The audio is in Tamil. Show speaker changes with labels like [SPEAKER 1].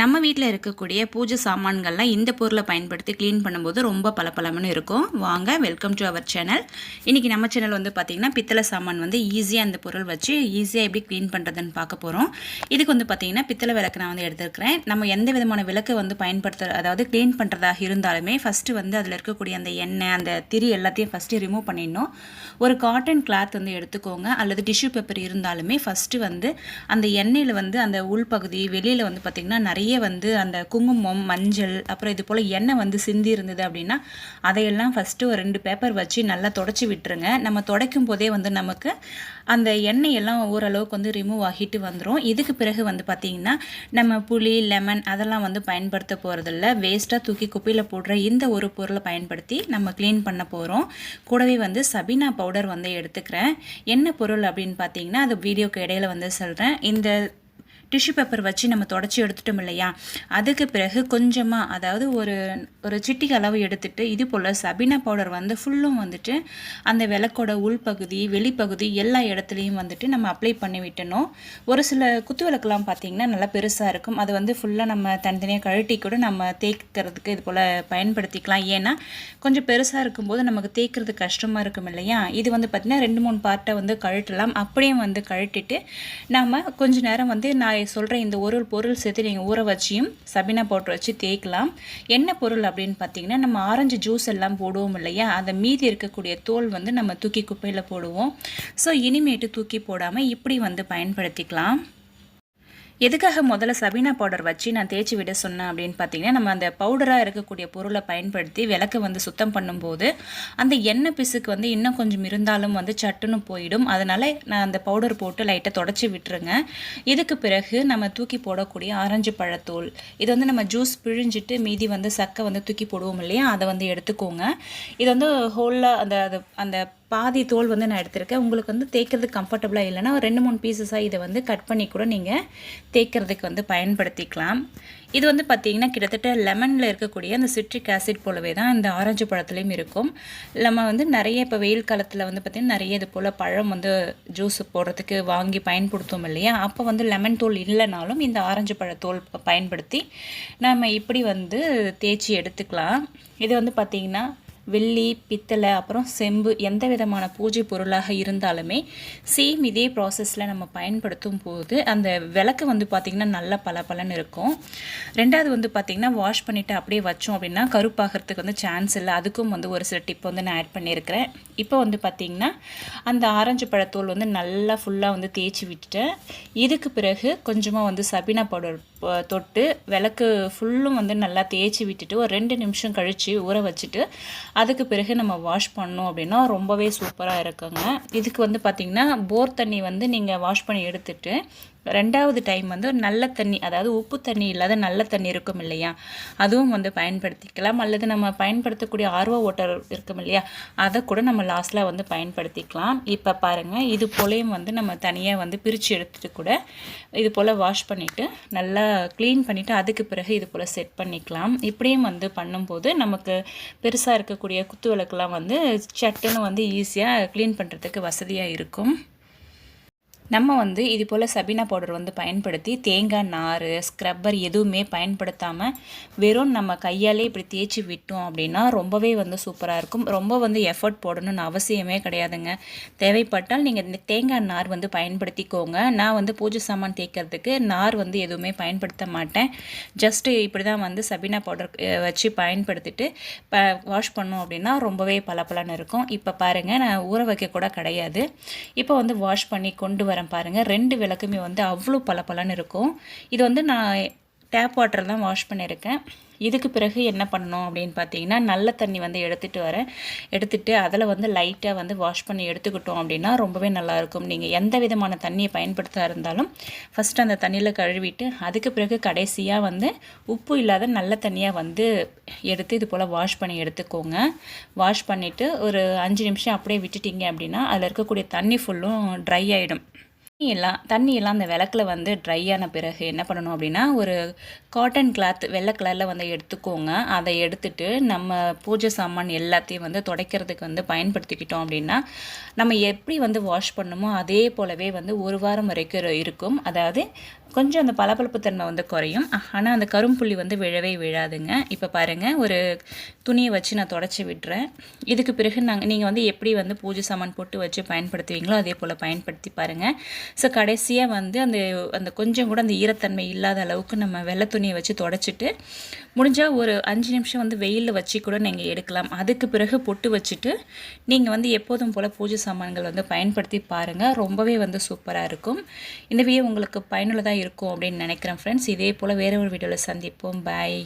[SPEAKER 1] நம்ம வீட்டில் இருக்கக்கூடிய பூஜை சாமான்கள்லாம் இந்த பொருளை பயன்படுத்தி க்ளீன் பண்ணும்போது ரொம்ப பளபளம்னு இருக்கும். வாங்க வெல்கம் டு அவர் சேனல் இன்றைக்கி நம்ம சேனல் வந்து பார்த்திங்கன்னா பித்தளை சாமான் வந்து ஈஸியாக அந்த பொருள் வச்சு ஈஸியாக எப்படி க்ளீன் பண்ணுறதுன்னு பார்க்க போகிறோம் இதுக்கு வந்து பார்த்திங்கன்னா பித்தளை விளக்கு நான் வந்து எடுத்துருக்கிறேன். நம்ம எந்த விதமான விளக்கு வந்து பயன்படுத்த அதாவது க்ளீன் பண்ணுறதாக இருந்தாலுமே ஃபஸ்ட்டு வந்து அதில் இருக்கக்கூடிய அந்த எண்ணெய் அந்த திரி எல்லாத்தையும் ஃபஸ்ட்டு ரிமூவ் பண்ணிடணும். ஒரு காட்டன் கிளாத் வந்து எடுத்துக்கோங்க. அல்லது டிஷ்யூ பேப்பர் இருந்தாலுமே ஃபஸ்ட்டு வந்து அந்த எண்ணெயில் வந்து அந்த உள்பகுதி வெளியில் வந்து பார்த்திங்கன்னா நிறைய வந்து அந்த குங்குமம் மஞ்சள் அப்புறம் இது போல் எண்ணெய் வந்து சிந்தி இருந்தது அப்படின்னா அதையெல்லாம் ஃபஸ்ட்டு ஒரு ரெண்டு பேப்பர் வச்சு நல்லா தொடச்சி விட்டுருங்க. நம்ம துடைக்கும் போதே வந்து நமக்கு அந்த எண்ணெய் எல்லாம் ஓரளவுக்கு வந்து ரிமூவ் ஆகிட்டு வந்துடும் இதுக்கு பிறகு வந்து பார்த்திங்கன்னா நம்ம புளி லெமன் அதெல்லாம் வந்து பயன்படுத்த போகிறதில்ல வேஸ்ட்டாக தூக்கி குப்பையில் போடுற இந்த ஒரு பொருளை பயன்படுத்தி நம்ம க்ளீன் பண்ண போகிறோம் கூடவே வந்து சபினா பவுடர் வந்து எடுத்துக்கிறேன். என்ன பொருள் அப்படின்னு பார்த்தீங்கன்னா அது வீடியோக்கு இடையில வந்து சொல்கிறேன் இந்த டிஷ்யூ பேப்பர் வச்சு நம்ம தொடச்சி எடுத்துட்டோம் இல்லையா? அதுக்கு பிறகு கொஞ்சமாக அதாவது ஒரு ஒரு சிட்டி அளவு எடுத்துட்டு இது போல் சபினா பவுடர் வந்து ஃபுல்லும் வந்துட்டு அந்த விளக்கோட உள்பகுதி வெளிப்பகுதி எல்லா இடத்துலையும் வந்துட்டு நம்ம அப்ளை பண்ணி விட்டணும். ஒரு சில குத்து விளக்குலாம் பார்த்தீங்கன்னா நல்லா பெருசாக இருக்கும். அது வந்து ஃபுல்லாக நம்ம தனித்தனியாக கழட்டி கூட நம்ம தேய்க்கிறதுக்கு இது போல் பயன்படுத்திக்கலாம். ஏன்னா கொஞ்சம் பெருசாக இருக்கும்போது நமக்கு தேய்க்கிறது கஷ்டமாக இருக்கும் இல்லையா? இது வந்து பார்த்திங்கன்னா ரெண்டு மூணு பார்ட்டை வந்து கழட்டலாம். அப்படியே வந்து கழட்டிட்டு நாம் கொஞ்சம் நேரம் வந்து நான் சொல்கிற இந்த ஒரு பொருள் சேர்த்து நீங்கள் ஊற வச்சியும் சபினா பவுடர் வச்சு தேய்க்கலாம். என்ன பொருள் அப்படின்னு பார்த்தீங்கன்னா நம்ம ஆரஞ்சு ஜூஸ் எல்லாம் போடுவோம் இல்லையா? அந்த மீதி இருக்கக்கூடிய தோல் வந்து நம்ம தூக்கி குப்பையில் போடுவோம். ஸோ இனிமேட்டு தூக்கி போடாமல் இப்படி வந்து பயன்படுத்திக்கலாம். எதுக்காக முதல்ல சபீனா பவுடர் வச்சு நான் தேய்ச்சி விட சொன்னேன் அப்படின்னு பார்த்தீங்கன்னா நம்ம அந்த பவுடராக இருக்கக்கூடிய பொருளை பயன்படுத்தி விளக்கு வந்து சுத்தம் பண்ணும்போது அந்த எண்ணெய் பிசுக்கு வந்து இன்னும் கொஞ்சம் இருந்தாலும் வந்து சட்டுன்னு போயிடும். அதனால் நான் அந்த பவுடர் போட்டு லைட்டை தொடச்சி விட்டுருங்க. இதுக்கு பிறகு நம்ம தூக்கி போடக்கூடிய ஆரஞ்சு பழத்தூள் இது வந்து நம்ம ஜூஸ் பிழிஞ்சிட்டு மீதி வந்து சக்கை வந்து தூக்கி போடுவோம் இல்லையா அதை வந்து எடுத்துக்கோங்க. இது வந்து ஹோலில் அந்த அந்த பாதி தோல் வந்து நான் எடுத்திருக்கேன். உங்களுக்கு வந்து தேய்க்கிறதுக்கு கம்ஃபர்டபுளாக இல்லைனா ஒரு ரெண்டு மூணு பீசஸாக இதை வந்து கட் பண்ணி கூட நீங்கள் தேய்க்கிறதுக்கு வந்து பயன்படுத்திக்கலாம். இது வந்து பார்த்திங்கன்னா கிட்டத்தட்ட லெமனில் இருக்கக்கூடிய அந்த சிட்ரிக் ஆசிட் போலவே தான் இந்த ஆரஞ்சு பழத்துலேயும் இருக்கும். நம்ம வந்து நிறைய இப்போ வெயில் காலத்தில் வந்து பார்த்திங்கன்னா நிறைய இது போல் பழம் வந்து ஜூஸ் போடுறதுக்கு வாங்கி பயன்படுத்தும் இல்லையா? அப்போ வந்து லெமன் தோல் இல்லைனாலும் இந்த ஆரஞ்சு பழத்தோல் பயன்படுத்தி நம்ம இப்படி வந்து தேய்ச்சி எடுத்துக்கலாம். இது வந்து பார்த்திங்கன்னா வெள்ளி பித்தளை அப்புறம் செம்பு எந்த விதமான பூஜை பொருளாக இருந்தாலுமே சேம் இதே ப்ராசஸில் நம்ம பயன்படுத்தும் போது அந்த விளக்கு வந்து பார்த்திங்கன்னா நல்ல பல இருக்கும். ரெண்டாவது வந்து பார்த்திங்கன்னா வாஷ் பண்ணிவிட்டு அப்படியே வச்சோம் அப்படின்னா கருப்பாகிறதுக்கு வந்து சான்ஸ் இல்லை. அதுக்கும் வந்து ஒரு சில டிப் வந்து நான் ஆட் பண்ணியிருக்கிறேன். இப்போ வந்து பார்த்திங்கன்னா அந்த ஆரஞ்சு பழத்தோல் வந்து நல்லா ஃபுல்லாக வந்து தேய்ச்சி விட்டுட்டேன். இதுக்கு பிறகு கொஞ்சமாக வந்து சபினா பவுடர் தொட்டு விளக்கு ஃபுல்லும் வந்து நல்லா தேய்ச்சி விட்டுட்டு ஒரு ரெண்டு நிமிஷம் கழித்து ஊற வச்சுட்டு அதுக்கு பிறகு நம்ம வாஷ் பண்ணோம் அப்படின்னா ரொம்பவே சூப்பராக இருக்குங்க. இதுக்கு வந்து பார்த்திங்கன்னா போர் தண்ணி வந்து நீங்கள் வாஷ் பண்ணி எடுத்துட்டு ரெண்டாவது டைம் வந்து நல்ல தண்ணி அதாவது உப்பு தண்ணி இல்லாத நல்ல தண்ணி இருக்கும் இல்லையா? அதுவும் வந்து பயன்படுத்திக்கலாம். அல்லது நம்ம பயன்படுத்தக்கூடிய ஆர்வ ஓட்டர் இருக்கும் இல்லையா? அதை கூட நம்ம லாஸ்ட்டில் வந்து பயன்படுத்திக்கலாம். இப்போ பாருங்கள் இது போலையும் வந்து நம்ம தனியாக வந்து பிரித்து எடுத்துகிட்டு கூட இது போல் வாஷ் பண்ணிவிட்டு நல்லா க்ளீன் பண்ணிவிட்டு அதுக்கு பிறகு இது போல் செட் பண்ணிக்கலாம். இப்படியும் வந்து பண்ணும்போது நமக்கு பெருசாக இருக்கக்கூடிய குத்து விளக்குலாம் வந்து சட்டுன்னு வந்து ஈஸியாக க்ளீன் பண்ணுறதுக்கு வசதியாக இருக்கும். நம்ம வந்து இது போல் சபினா பவுடர் வந்து பயன்படுத்தி தேங்காய் நார் ஸ்க்ரப்பர் எதுவுமே பயன்படுத்தாமல் வெறும் நம்ம கையாலே இப்படி தேய்ச்சி விட்டோம் அப்படின்னா ரொம்பவே வந்து சூப்பராக இருக்கும். ரொம்ப வந்து எஃபர்ட் போடணும்னு அவசியமே கிடையாதுங்க. தேவைப்பட்டால் நீங்கள் இந்த தேங்காய் நார் வந்து பயன்படுத்திக்கோங்க. நான் வந்து பூஜை சாமான் தேய்க்கிறதுக்கு நார் வந்து எதுவுமே பயன்படுத்த மாட்டேன். ஜஸ்ட்டு இப்படி தான் வந்து சபினா பவுடர் வச்சு பயன்படுத்திட்டு ப வாஷ் பண்ணோம் அப்படின்னா ரொம்பவே பளபளன்னு இருக்கும். இப்போ பாருங்கள் நான் ஊற வைக்க கூட கிடையாது. இப்போ வந்து வாஷ் பண்ணி கொண்டு வர வரேன் பாருங்கள் ரெண்டு விளக்குமே வந்து அவ்வளோ பல இருக்கும். இது வந்து நான் டேப் வாட்டர் தான் வாஷ் பண்ணியிருக்கேன். இதுக்கு பிறகு என்ன பண்ணணும் அப்படின்னு பார்த்தீங்கன்னா நல்ல தண்ணி வந்து எடுத்துகிட்டு வரேன் எடுத்துகிட்டு அதில் வந்து லைட்டாக வந்து வாஷ் பண்ணி எடுத்துக்கிட்டோம் அப்படின்னா ரொம்பவே நல்லாயிருக்கும் நீங்கள் எந்த விதமான தண்ணியை பயன்படுத்த இருந்தாலும் ஃபஸ்ட்டு அந்த தண்ணியில் கழுவிட்டு அதுக்கு பிறகு கடைசியாக வந்து உப்பு இல்லாத நல்ல தண்ணியாக வந்து எடுத்து இது போல் வாஷ் பண்ணி எடுத்துக்கோங்க. வாஷ் பண்ணிவிட்டு ஒரு அஞ்சு நிமிஷம் அப்படியே விட்டுட்டிங்க அப்படின்னா அதில் இருக்கக்கூடிய தண்ணி ஃபுல்லும் ட்ரை ஆகிடும் எல்லாம் தண்ணி எல்லாம் அந்த விளக்கில் வந்து ட்ரை ஆன பிறகு என்ன பண்ணணும் அப்படின்னா ஒரு காட்டன் கிளாத் வெள்ளை கலரில் வந்து எடுத்துக்கோங்க. அதை எடுத்துட்டு நம்ம பூஜை சாமான் எல்லாத்தையும் வந்து துடைக்கிறதுக்கு வந்து பயன்படுத்திக்கிட்டோம் அப்படின்னா நம்ம எப்படி வந்து வாஷ் பண்ணுமோ அதே போலவே வந்து ஒரு வாரம் வரைக்கும் இருக்கும். அதாவது கொஞ்சம் அந்த பளபளப்பு தன்மை வந்து குறையும். ஆனால் அந்த கரும்புள்ளி வந்து விழவே விழாதுங்க. இப்போ பாருங்கள் ஒரு துணியை வச்சு நான் தொடச்சி விட்டுறேன். இதுக்கு பிறகு நாங்கள் நீங்கள் வந்து எப்படி வந்து பூஜை சாமான் போட்டு வச்சு பயன்படுத்துவீங்களோ அதே போல் பயன்படுத்தி பாருங்கள் ஸோ கடைசியாக வந்து அந்த அந்த கொஞ்சம் கூட அந்த ஈரத்தன்மை இல்லாத அளவுக்கு நம்ம வெள்ளை துணியை வச்சு தொடச்சிட்டு முடிஞ்சால் ஒரு அஞ்சு நிமிஷம் வந்து வெயிலில் வச்சு கூட நீங்கள் எடுக்கலாம். அதுக்கு பிறகு பொட்டு வச்சுட்டு நீங்கள் வந்து எப்போதும் போல் பூஜை சாமான்கள் வந்து பயன்படுத்தி பாருங்கள் ரொம்பவே வந்து சூப்பராக இருக்கும். இந்த வீடியோ உங்களுக்கு பயனுள்ளதாக இருக்கும் அப்படின்னு நினைக்கிறேன் ஃப்ரெண்ட்ஸ் இதே போல் வேறு ஒரு வீடியோவில் சந்திப்போம். பாய்